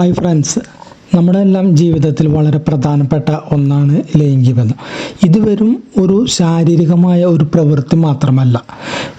Hi friends നമ്മുടെ എല്ലാം ജീവിതത്തിൽ വളരെ പ്രധാനപ്പെട്ട ഒന്നാണ് ലൈംഗിക ബന്ധം ഇത് വെറും ഒരു ശാരീരികമായ ഒരു പ്രവൃത്തി മാത്രമല്ല.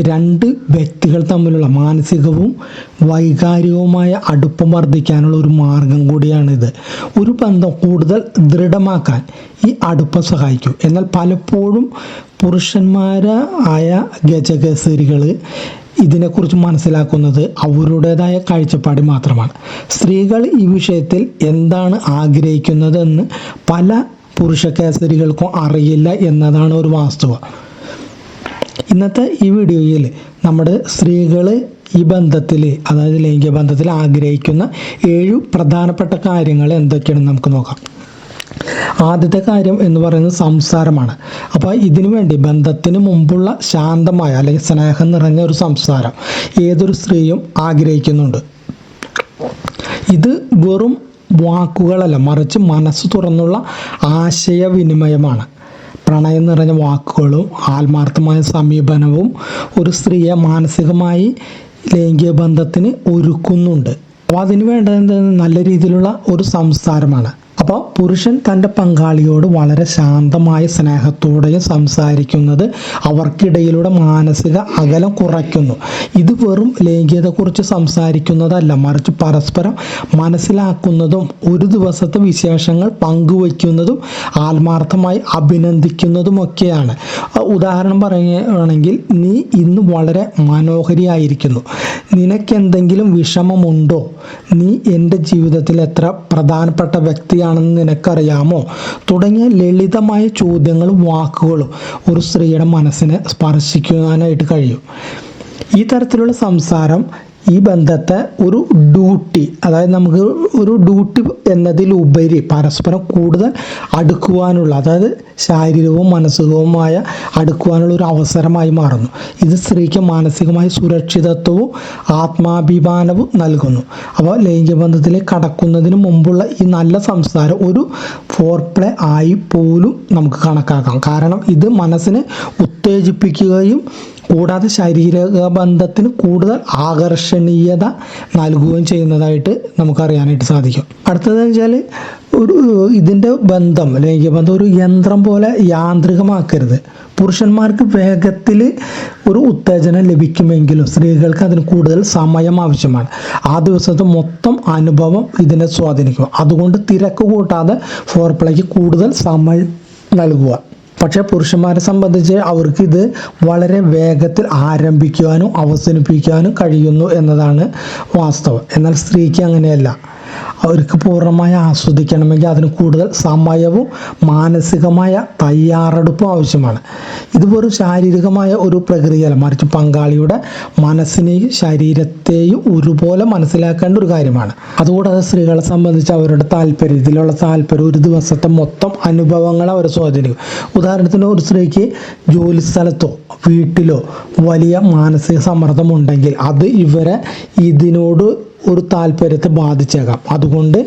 രണ്ട് വ്യക്തികൾ തമ്മിലുള്ള മാനസികവും വൈകാരികവുമായ അടുപ്പം വർദ്ധിക്കാനുള്ള ഒരു മാർഗം കൂടിയാണിത്. ഒരു ബന്ധം കൂടുതൽ ദൃഢമാക്കാൻ ഈ അടുപ്പം സഹായിക്കും. എന്നാൽ പലപ്പോഴും പുരുഷന്മാരായ ഗജകസരികൾ ഇതിനെക്കുറിച്ച് മനസ്സിലാക്കുന്നത് അവരുടേതായ കാഴ്ചപ്പാട് മാത്രമാണ്. സ്ത്രീകൾ ഈ വിഷയത്തിൽ എന്താണ് ആഗ്രഹിക്കുന്നതെന്ന് പല പുരുഷ കേസരികൾക്കും അറിയില്ല എന്നതാണ് ഒരു വാസ്തവ. ഇന്നത്തെ ഈ വീഡിയോയിൽ നമ്മുടെ സ്ത്രീകൾ ഈ ബന്ധത്തിൽ അതായത് ലൈംഗിക ബന്ധത്തിൽ ആഗ്രഹിക്കുന്ന ഏഴു പ്രധാനപ്പെട്ട കാര്യങ്ങൾ എന്തൊക്കെയാണെന്ന് നമുക്ക് നോക്കാം. ആദ്യത്തെ കാര്യം എന്ന് പറയുന്നത് സംസാരമാണ്. അപ്പോൾ ഇതിനു വേണ്ടി ബന്ധത്തിന് മുമ്പുള്ള ശാന്തമായ അല്ലെങ്കിൽ സ്നേഹം നിറഞ്ഞ ഒരു സംസാരം ഏതൊരു സ്ത്രീയും ആഗ്രഹിക്കുന്നുണ്ട്. ഇത് വെറും വാക്കുകളല്ല മറിച്ച് മനസ്സ് തുറന്നുള്ള ആശയവിനിമയമാണ്. പ്രണയം നിറഞ്ഞ വാക്കുകളും ആത്മാർത്ഥമായ സമീപനവും ഒരു സ്ത്രീയെ മാനസികമായി ലൈംഗിക ബന്ധത്തിന് ഒരുക്കുന്നുണ്ട്. അപ്പോൾ അതിന് വേണ്ടത്? നല്ല രീതിയിലുള്ള ഒരു സംസാരമാണ്. അപ്പോൾ പുരുഷൻ തന്റെ പങ്കാളിയോട് വളരെ ശാന്തമായ സ്നേഹത്തോടെയും സംസാരിക്കുന്നത് അവർക്കിടയിലൂടെ മാനസിക അകലം കുറയ്ക്കുന്നു. ഇത് വെറും ലൈംഗികതയെക്കുറിച്ച് സംസാരിക്കുന്നതല്ല. മറിച്ച് പരസ്പരം മനസ്സിലാക്കുന്നതും ഒരു ദിവസത്തെ വിശേഷങ്ങൾ പങ്കുവയ്ക്കുന്നതും ആത്മാർത്ഥമായി അഭിനന്ദിക്കുന്നതുമൊക്കെയാണ്. ഉദാഹരണം പറയുകയാണെങ്കിൽ നീ ഇന്ന് വളരെ മനോഹരിയായിരിക്കുന്നു. നിനക്കെന്തെങ്കിലും വിഷമമുണ്ടോ? നീ എന്റെ ജീവിതത്തിൽ എത്ര പ്രധാനപ്പെട്ട വ്യക്തിയാണെന്ന് നിനക്കറിയാമോ? തുടങ്ങിയ ലളിതമായ ചോദ്യങ്ങളും വാക്കുകളും ഒരു സ്ത്രീയുടെ മനസ്സിനെ സ്പർശിക്കുവാനായിട്ട് കഴിയും. ഈ തരത്തിലുള്ള സംസാരം ഈ ബന്ധത്തെ ഒരു ഡ്യൂട്ടി അതായത് നമുക്ക് ഒരു ഡ്യൂട്ടി എന്നതിലുപരി പരസ്പരം കൂടുതൽ അടുക്കുവാനുള്ള അതായത് ശാരീരികവും മാനസികവുമായ അടുക്കുവാനുള്ള ഒരു അവസരമായി മാറുന്നു. ഇത് സ്ത്രീക്ക് മാനസികമായ സുരക്ഷിതത്വവും ആത്മാഭിമാനവും നൽകുന്നു. അപ്പോൾ ലൈംഗിക ബന്ധത്തിലേക്ക് കടക്കുന്നതിന് മുമ്പുള്ള ഈ നല്ല സംസാരം ഒരു ഫോർ പ്ലേ ആയി പോലും നമുക്ക് കണക്കാക്കാം. കാരണം ഇത് മനസ്സിനെ ഉത്തേജിപ്പിക്കുകയും കൂടാതെ ശാരീരിക ബന്ധത്തിന് കൂടുതൽ ആകർഷണീയത നൽകുകയും ചെയ്യുന്നതായിട്ട് നമുക്കറിയാനായിട്ട് സാധിക്കും. അടുത്തത് വെച്ചാൽ ഒരു ഇതിന്റെ ബന്ധം ലൈംഗിക ബന്ധം ഒരു യന്ത്രം പോലെ യാന്ത്രികമാക്കരുത്. പുരുഷന്മാർക്ക് വേഗത്തിൽ ഒരു ഉത്തേജനം ലഭിക്കുമെങ്കിലും സ്ത്രീകൾക്ക് അതിന് കൂടുതൽ സമയം ആവശ്യമാണ്. ആ ദിവസത്തെ മൊത്തം അനുഭവം ഇതിനെ സ്വാധീനിക്കും. അതുകൊണ്ട് തിരക്ക് കൂട്ടാതെ ഫോർപ്ലേക്ക് കൂടുതൽ സമയം നൽകുക. പക്ഷേ പുരുഷന്മാരെ സംബന്ധിച്ച് അവർക്ക് ഇത് വളരെ വേഗത്തിൽ ആരംഭിക്കുവാനും അവസാനിപ്പിക്കുവാനും കഴിയുന്നു എന്നതാണ് വാസ്തവം. എന്നാൽ സ്ത്രീക്ക് അങ്ങനെയല്ല. അവർക്ക് പൂർണമായി ആസ്വദിക്കണമെങ്കിൽ അതിന് കൂടുതൽ സമയവും മാനസികമായ തയ്യാറെടുപ്പും ആവശ്യമാണ്. ഇത് വെറും ശാരീരികമായ ഒരു പ്രക്രിയയല്ല. മറിച്ച് പങ്കാളിയുടെ മനസ്സിനെയും ശരീരത്തെയും ഒരുപോലെ മനസ്സിലാക്കേണ്ട ഒരു കാര്യമാണ്. അതുകൂടാതെ സ്ത്രീകളെ സംബന്ധിച്ച് അവരുടെ താല്പര്യം ഇതിലുള്ള താല്പര്യം ഒരു ദിവസത്തെ മൊത്തം അനുഭവങ്ങൾ അവർ സ്വാധീനിക്കും. ഉദാഹരണത്തിന് ഒരു സ്ത്രീക്ക് ജോലി സ്ഥലത്തോ വീട്ടിലോ വലിയ മാനസിക സമ്മർദ്ദം ഉണ്ടെങ്കിൽ അത് ഇവരെ ഇതിനോട് ഒരു താല്പര്യത്തെ ബാധിച്ചേക്കാം. അതുകൊണ്ട്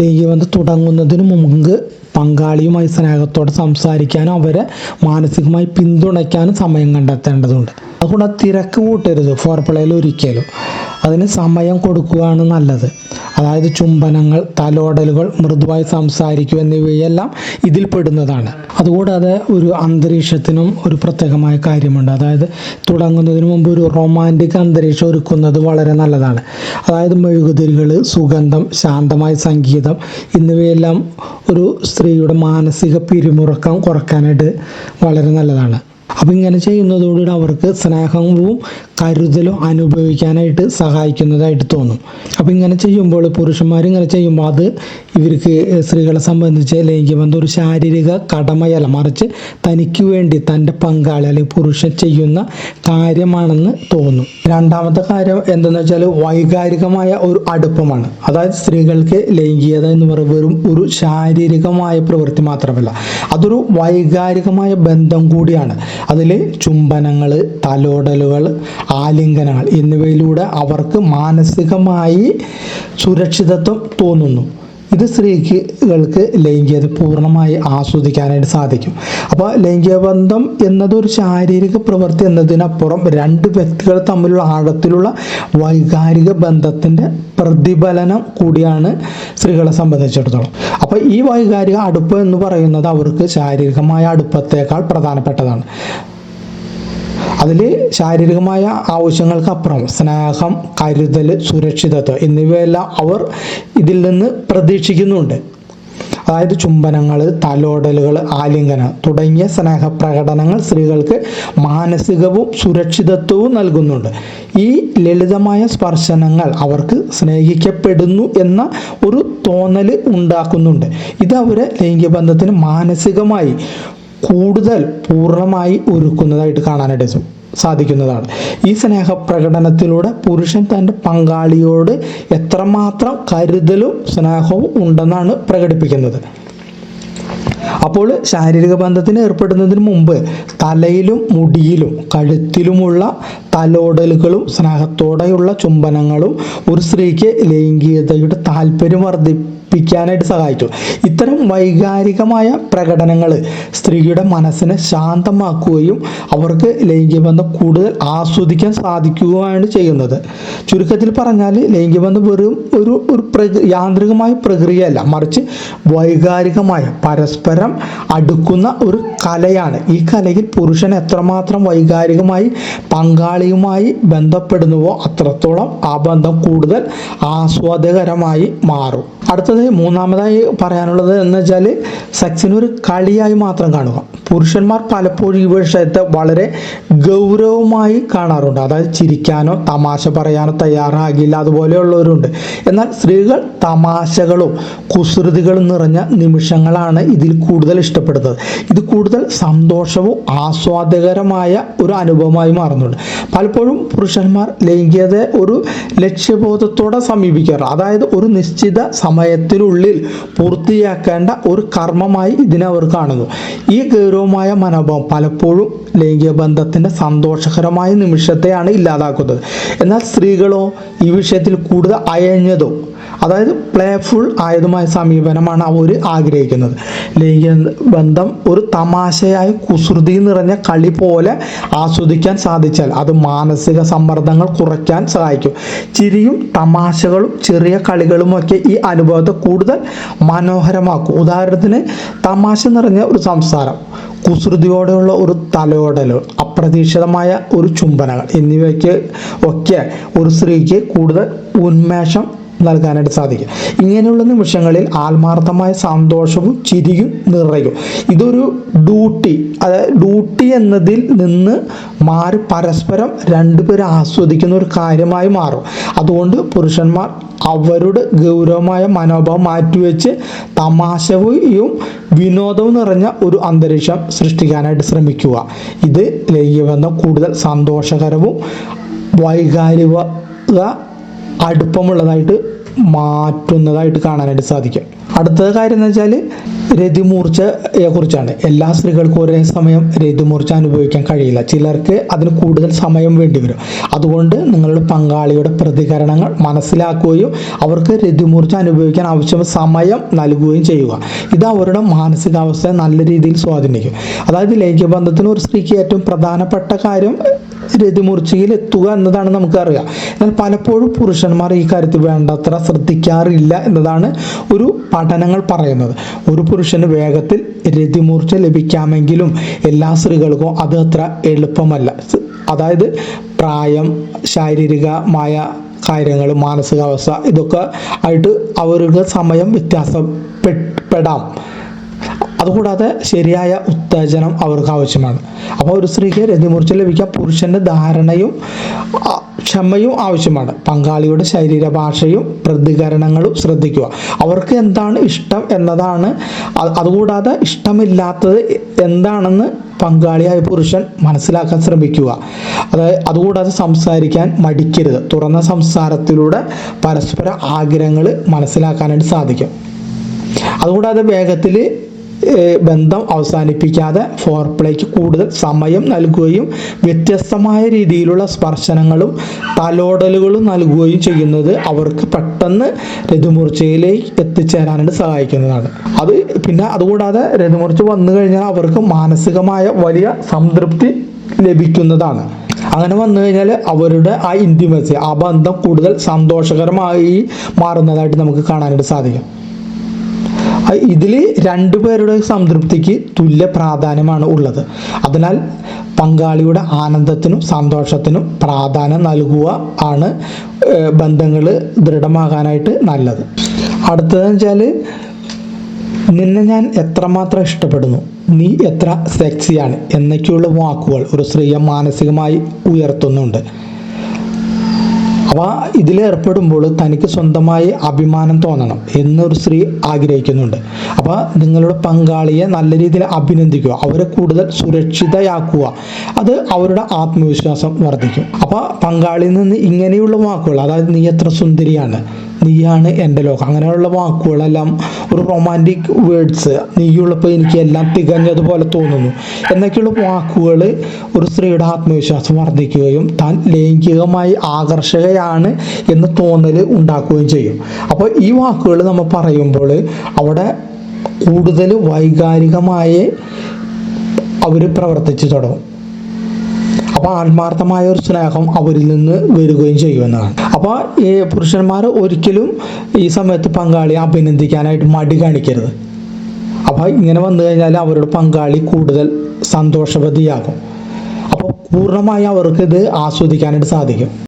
ലൈംഗികബന്ധം തുടങ്ങുന്നതിന് മുമ്പ് പങ്കാളിയുമായി സ്നേഹത്തോടെ സംസാരിക്കാനും അവരെ മാനസികമായി പിന്തുണയ്ക്കാനും സമയം കണ്ടെത്തേണ്ടതുണ്ട്. അതുകൊണ്ട് തിരക്ക് കൂട്ടരുത്. ഫോർപ്പിളയിൽ ഒരിക്കലും. അതിന് സമയം കൊടുക്കുകയാണ് നല്ലത്. അതായത് ചുംബനങ്ങൾ തലോടലുകൾ മൃദുവായി സംസാരിക്കുക എന്നിവയെല്ലാം ഇതിൽ പെടുന്നതാണ്. അതുകൂടാതെ ഒരു അന്തരീക്ഷത്തിനും ഒരു പ്രത്യേകമായ കാര്യമുണ്ട്. അതായത് തുടങ്ങുന്നതിന് മുമ്പ് ഒരു റൊമാന്റിക് അന്തരീക്ഷം ഒരുക്കുന്നത് വളരെ നല്ലതാണ്. അതായത് മെഴുകുതിരികൾ സുഗന്ധം ശാന്തമായ സംഗീതം എന്നിവയെല്ലാം ഒരു സ്ത്രീയുടെ മാനസിക പിരിമുറക്കം കുറക്കാനായിട്ട് വളരെ നല്ലതാണ്. അപ്പം ഇങ്ങനെ ചെയ്യുന്നതോടുകൂടി അവർക്ക് സ്നേഹവും കരുതലും അനുഭവിക്കാനായിട്ട് സഹായിക്കുന്നതായിട്ട് തോന്നും. അപ്പം ഇങ്ങനെ ചെയ്യുമ്പോൾ പുരുഷന്മാർ ഇങ്ങനെ ചെയ്യുമ്പോൾ അത് ഇവർക്ക് സ്ത്രീകളെ സംബന്ധിച്ച് ലൈംഗിക ബന്ധം ഒരു ശാരീരിക കടമയല്ല മറിച്ച് തനിക്ക് വേണ്ടി തന്റെ പങ്കാളി അല്ലെങ്കിൽ പുരുഷൻ ചെയ്യുന്ന കാര്യമാണെന്ന് തോന്നും. രണ്ടാമത്തെ കാര്യം എന്തെന്ന് വെച്ചാൽ വൈകാരികമായ ഒരു അടുപ്പമാണ്. അതായത് സ്ത്രീകൾക്ക് ലൈംഗികത എന്ന് പറയുന്നത് വെറും ഒരു ശാരീരികമായ പ്രവൃത്തി മാത്രമല്ല അതൊരു വൈകാരികമായ ബന്ധം കൂടിയാണ്. അതിൽ ചുംബനങ്ങൾ തലോടലുകൾ ആലിംഗനങ്ങൾ എന്നിവയിലൂടെ അവർക്ക് മാനസികമായി സുരക്ഷിതത്വം തോന്നുന്നു. ഇത് സ്ത്രീകൾക്ക് ലൈംഗികത പൂർണമായി ആസ്വദിക്കാനായിട്ട് സാധിക്കും. അപ്പോൾ ലൈംഗിക ബന്ധം എന്നതൊരു ശാരീരിക പ്രവൃത്തി എന്നതിനപ്പുറം രണ്ട് വ്യക്തികൾ തമ്മിലുള്ള ആഴത്തിലുള്ള വൈകാരിക ബന്ധത്തിന്റെ പ്രതിഫലനം കൂടിയാണ് സ്ത്രീകളെ സംബന്ധിച്ചിടത്തോളം. അപ്പോൾ ഈ വൈകാരിക അടുപ്പ് എന്ന് പറയുന്നത് അവർക്ക് ശാരീരികമായ അടുപ്പത്തേക്കാൾ പ്രധാനപ്പെട്ടതാണ്. അതിൽ ശാരീരികമായ ആവശ്യങ്ങൾക്കപ്പുറം സ്നേഹം കരുതൽ സുരക്ഷിതത്വം എന്നിവയെല്ലാം അവർ ഇതിൽ നിന്ന് പ്രതീക്ഷിക്കുന്നുണ്ട്. അതായത് ചുംബനങ്ങൾ തലോടലുകൾ ആലിംഗനം തുടങ്ങിയ സ്നേഹപ്രകടനങ്ങൾ സ്ത്രീകൾക്ക് മാനസികവും സുരക്ഷിതത്വവും നൽകുന്നുണ്ട്. ഈ ലളിതമായ സ്പർശനങ്ങൾ അവർക്ക് സ്നേഹിക്കപ്പെടുന്നു എന്ന ഒരു തോന്നൽ ഉണ്ടാക്കുന്നുണ്ട്. ഇത് അവരെ ലൈംഗിക ബന്ധത്തിന് മാനസികമായി കൂടുതൽ പൂർണമായി ഒരുക്കുന്നതായിട്ട് കാണാനായിട്ട് സാധിക്കുന്നതാണ്. ഈ സ്നേഹ പ്രകടനത്തിലൂടെ പുരുഷൻ തന്റെ പങ്കാളിയോട് എത്രമാത്രം കരുതലും സ്നേഹവും ഉണ്ടെന്നാണ് പ്രകടിപ്പിക്കുന്നത്. അപ്പോൾ ശാരീരിക ബന്ധത്തിന് ഏർപ്പെടുന്നതിന് മുമ്പ് തലയിലും മുടിയിലും കഴുത്തിലുമുള്ള തലോടലുകളും സ്നേഹത്തോടെയുള്ള ചുംബനങ്ങളും ഒരു സ്ത്രീക്ക് ലൈംഗികതയുടെ താല്പര്യം വർദ്ധിപ്പിക്കാനായിട്ട് സഹായിച്ചു ഇത്തരം വൈകാരികമായ പ്രകടനങ്ങൾ സ്ത്രീയുടെ മനസ്സിനെ ശാന്തമാക്കുകയും അവർക്ക് ലൈംഗികബന്ധം കൂടുതൽ ആസ്വദിക്കാൻ സാധിക്കുകയാണ് ചെയ്യുന്നത്. ചുരുക്കത്തിൽ പറഞ്ഞാൽ ലൈംഗികബന്ധം വെറും ഒരു ഒരു യാന്ത്രികമായ പ്രക്രിയയല്ല. മറിച്ച് വൈകാരികമായ പരസ്പരം അടുക്കുന്ന ഒരു കലയാണ്. ഈ കലയിൽ പുരുഷൻ എത്രമാത്രം വൈകാരികമായി പങ്കാളിയുമായി ബന്ധപ്പെടുന്നുവോ അത്രത്തോളം ആ ബന്ധം കൂടുതൽ ആസ്വാദകരമായി മാറും. അടുത്തത് മൂന്നാമതായി പറയാനുള്ളത് എന്ന് വെച്ചാൽ സെക്സിന് ഒരു കളിയായി മാത്രം കാണുക. പുരുഷന്മാർ പലപ്പോഴും ഈ വിഷയത്തെ വളരെ ഗൗരവമായി കാണാറുണ്ട്. അതായത് ചിരിക്കാനോ തമാശ പറയാനോ തയ്യാറാകില്ല അതുപോലെയുള്ളവരുണ്ട്. എന്നാൽ സ്ത്രീകൾ തമാശകളും കുസൃതികളും നിറഞ്ഞ നിമിഷങ്ങളാണ് ഇതിൽ കൂടുതൽ ഇഷ്ടപ്പെടുന്നത്. ഇത് കൂടുതൽ സന്തോഷവും ആസ്വാദകരമായ ഒരു അനുഭവമായി മാറുന്നുണ്ട്. പലപ്പോഴും പുരുഷന്മാർ ലൈംഗികതയെ ഒരു ലക്ഷ്യബോധത്തോടെ സമീപിക്കാറ്. അതായത് ഒരു നിശ്ചിത സമയത്തിനുള്ളിൽ പൂർത്തിയാക്കേണ്ട ഒരു കർമ്മമായി ഇതിനെ അവർ കാണുന്നു. ഈ ഗൗരവമായ മനോഭാവം പലപ്പോഴും ലൈംഗിക ബന്ധത്തിന്റെ സന്തോഷകരമായ നിമിഷത്തെയാണ് ഇല്ലാതാക്കുന്നത്. എന്നാൽ സ്ത്രീകളോ ഈ വിഷയത്തിൽ കൂടുതൽ അയഞ്ഞതോ അതായത് പ്ലേഫുൾ ആയതുമായ സമീപനമാണ് അവർ ആഗ്രഹിക്കുന്നത്. ലൈംഗിക ബന്ധം ഒരു തമാശയായ കുസൃതി നിറഞ്ഞ കളി പോലെ ആസ്വദിക്കാൻ സാധിച്ചാൽ അത് മാനസിക സമ്മർദ്ദങ്ങൾ കുറയ്ക്കാൻ സഹായിക്കും. ചിരിയും തമാശകളും ചെറിയ കളികളുമൊക്കെ ഈ അനുഭവത്തെ കൂടുതൽ മനോഹരമാക്കും. ഉദാഹരണത്തിന് തമാശ നിറഞ്ഞ ഒരു സംസാരം കുസൃതിയോടെയുള്ള ഒരു തലയോടലുകൾ അപ്രതീക്ഷിതമായ ഒരു ചുംബനങ്ങൾ എന്നിവയ്ക്ക് ഒക്കെ ഒരു സ്ത്രീക്ക് കൂടുതൽ ഉന്മേഷം നൽകാനായിട്ട് സാധിക്കും. ഇങ്ങനെയുള്ള നിമിഷങ്ങളിൽ ആത്മാർത്ഥമായ സന്തോഷവും ചിരിയും നിറയും. ഇതൊരു ഡ്യൂട്ടി. അതായത് ഡ്യൂട്ടി എന്നതിൽ നിന്ന് മാറി പരസ്പരം രണ്ടുപേരും ആസ്വദിക്കുന്ന ഒരു കാര്യമായി മാറും. അതുകൊണ്ട് പുരുഷന്മാർ അവരുടെ ഗൗരവമായ മനോഭാവം മാറ്റിവെച്ച് തമാശയും വിനോദവും നിറഞ്ഞ ഒരു അന്തരീക്ഷം സൃഷ്ടിക്കാനായിട്ട് ശ്രമിക്കുക. ഇത് ലൈംഗികബന്ധം കൂടുതൽ സന്തോഷകരവും വൈകാരിക അടുപ്പമുള്ളതായിട്ട് മാറ്റുന്നതായിട്ട് കാണാനായിട്ട് സാധിക്കും. അടുത്ത കാര്യം എന്ന് വെച്ചാൽ രതിമൂർച്ചയെ കുറിച്ചാണ്. എല്ലാ സ്ത്രീകൾക്കും ഒരേ സമയം രതിമൂർച്ച അനുഭവിക്കാൻ കഴിയില്ല. ചിലർക്ക് അതിന് കൂടുതൽ സമയം വേണ്ടി വരും. അതുകൊണ്ട് നിങ്ങളുടെ പങ്കാളിയുടെ പ്രതികരണങ്ങൾ മനസ്സിലാക്കുകയും അവർക്ക് രതിമൂർച്ച അനുഭവിക്കാൻ ആവശ്യം സമയം നൽകുകയും ചെയ്യുക. ഇത് അവരുടെ മാനസികാവസ്ഥയെ നല്ല രീതിയിൽ സ്വാധീനിക്കും. അതായത് ലൈംഗിക ബന്ധത്തിന് ഒരു സ്ത്രീക്ക് ഏറ്റവും പ്രധാനപ്പെട്ട കാര്യം രതിമൂർച്ചയിൽ എത്തുക എന്നതാണ് നമുക്കറിയാം. എന്നാൽ പലപ്പോഴും പുരുഷന്മാർ ഈ കാര്യത്തിൽ വേണ്ടത്ര ശ്രദ്ധിക്കാറില്ല എന്നതാണ് ഒരു പഠനങ്ങൾ പറയുന്നത്. ഒരു പുരുഷന് വേഗത്തിൽ രതിമൂർച്ച ലഭിക്കാമെങ്കിലും എല്ലാ സ്ത്രീകൾക്കും അത് അത്ര എളുപ്പമല്ല. അതായത് പ്രായം ശാരീരികമായ കാര്യങ്ങൾ മാനസികാവസ്ഥ ഇതൊക്കെ ആയിട്ട് അവരുടെ സമയം വ്യത്യാസപ്പെടാം അതുകൂടാതെ ശരിയായ ഉത്തേജനം അവർക്ക് ആവശ്യമാണ്. അപ്പോൾ ഒരു സ്ത്രീക്ക് രതിമൂർച്ച ലഭിക്കാൻ പുരുഷന്റെ ധാരണയും ക്ഷമയും ആവശ്യമാണ്. പങ്കാളിയുടെ ശരീരഭാഷയും പ്രതികരണങ്ങളും ശ്രദ്ധിക്കുക. അവർക്ക് എന്താണ് ഇഷ്ടം എന്നതാണ് അതുകൂടാതെ ഇഷ്ടമില്ലാത്തത് എന്താണെന്ന് പങ്കാളിയായ പുരുഷൻ മനസ്സിലാക്കാൻ ശ്രമിക്കുക. അതായത് അതുകൂടാതെ സംസാരിക്കാൻ മടിക്കരുത്. തുറന്ന സംസാരത്തിലൂടെ പരസ്പര ആഗ്രഹങ്ങൾ മനസ്സിലാക്കാനായിട്ട് സാധിക്കും. അതുകൂടാതെ വേഗത്തിൽ ബന്ധം അവസാനിപ്പിക്കാതെ ഫോർ പ്ലേക്ക് കൂടുതൽ സമയം നൽകുകയും വ്യത്യസ്തമായ രീതിയിലുള്ള സ്പർശനങ്ങളും തലോടലുകളും നൽകുകയും ചെയ്യുന്നത് അവർക്ക് പെട്ടെന്ന് രഥമൂർച്ചയിലേക്ക് എത്തിച്ചേരാനായിട്ട് സഹായിക്കുന്നതാണ്. അത് പിന്നെ അതുകൂടാതെ രഥമൂർച്ച വന്നു കഴിഞ്ഞാൽ അവർക്ക് മാനസികമായ വലിയ സംതൃപ്തി ലഭിക്കുന്നതാണ്. അങ്ങനെ വന്നു കഴിഞ്ഞാൽ അവരുടെ ആ ഇന്റിമസി ആ ബന്ധം കൂടുതൽ സന്തോഷകരമായി മാറുന്നതായിട്ട് നമുക്ക് കാണാനായിട്ട് സാധിക്കും. ഇതിൽ രണ്ടുപേരുടെ സംതൃപ്തിക്ക് തുല്യ പ്രാധാന്യമാണ് ഉള്ളത്. അതിനാൽ പങ്കാളിയുടെ ആനന്ദത്തിനും സന്തോഷത്തിനും പ്രാധാന്യം നൽകുക ആണ് ബന്ധങ്ങൾ ദൃഢമാകാനായിട്ട് നല്ലത്. അടുത്തതെന്ന് വെച്ചാൽ നിന്നെ ഞാൻ എത്രമാത്രം ഇഷ്ടപ്പെടുന്നു നീ എത്ര സെക്സിയാണ് എന്നൊക്കെയുള്ള വാക്കുകൾ ഒരു സ്ത്രീയെ മാനസികമായി ഉയർത്തുന്നുണ്ട്. അപ്പോൾ ഇതിലേർപ്പെടുമ്പോൾ തനിക്ക് സ്വന്തമായി അഭിമാനം തോന്നണം എന്നൊരു സ്ത്രീ ആഗ്രഹിക്കുന്നുണ്ട്. അപ്പോൾ നിങ്ങളുടെ പങ്കാളിയെ നല്ല രീതിയിൽ അഭിനന്ദിക്കുക അവരെ കൂടുതൽ സുരക്ഷിതയാക്കുക. അത് അവരുടെ ആത്മവിശ്വാസം വർദ്ധിക്കും. അപ്പോൾ പങ്കാളിയിൽ നിന്ന് ഇങ്ങനെയുള്ള വാക്കുകൾ അതായത് നീ എത്ര സുന്ദരിയാണ് നീയാണ് എന്റെ ലോകം. അങ്ങനെയുള്ള വാക്കുകളെല്ലാം ഒരു റൊമാന്റിക് വേർഡ്സ് നീയുള്ളപ്പോൾ എനിക്ക് എല്ലാം തികഞ്ഞതുപോലെ തോന്നുന്നു. എന്നൊക്കെയുള്ള വാക്കുകൾ ഒരു സ്ത്രീയുടെ ആത്മവിശ്വാസം വർദ്ധിക്കുകയും താൻ ലൈംഗികമായി ആകർഷകയാണ് എന്ന് തോന്നൽ ഉണ്ടാക്കുകയും ചെയ്യും. അപ്പോൾ ഈ വാക്കുകൾ നമ്മൾ പറയുമ്പോൾ അവിടെ കൂടുതൽ വൈകാരികമായി അവർ പ്രവർത്തിച്ചു തുടങ്ങും. അപ്പോൾ ആത്മാർത്ഥമായ ഒരു സ്നേഹം അവരിൽ നിന്ന് വരികയും ചെയ്യുമെന്നാണ്. അപ്പോൾ ഈ പുരുഷന്മാർ ഒരിക്കലും ഈ സമയത്ത് പങ്കാളിയെ അഭിനന്ദിക്കാനായിട്ട് മടി കാണിക്കരുത്. അപ്പോൾ ഇങ്ങനെ വന്നു കഴിഞ്ഞാൽ അവരുടെ പങ്കാളി കൂടുതൽ സന്തോഷവതിയാകും. അപ്പോൾ പൂർണമായി അവർക്ക് ഇത് ആസ്വദിക്കാനായിട്ട് സാധിക്കും.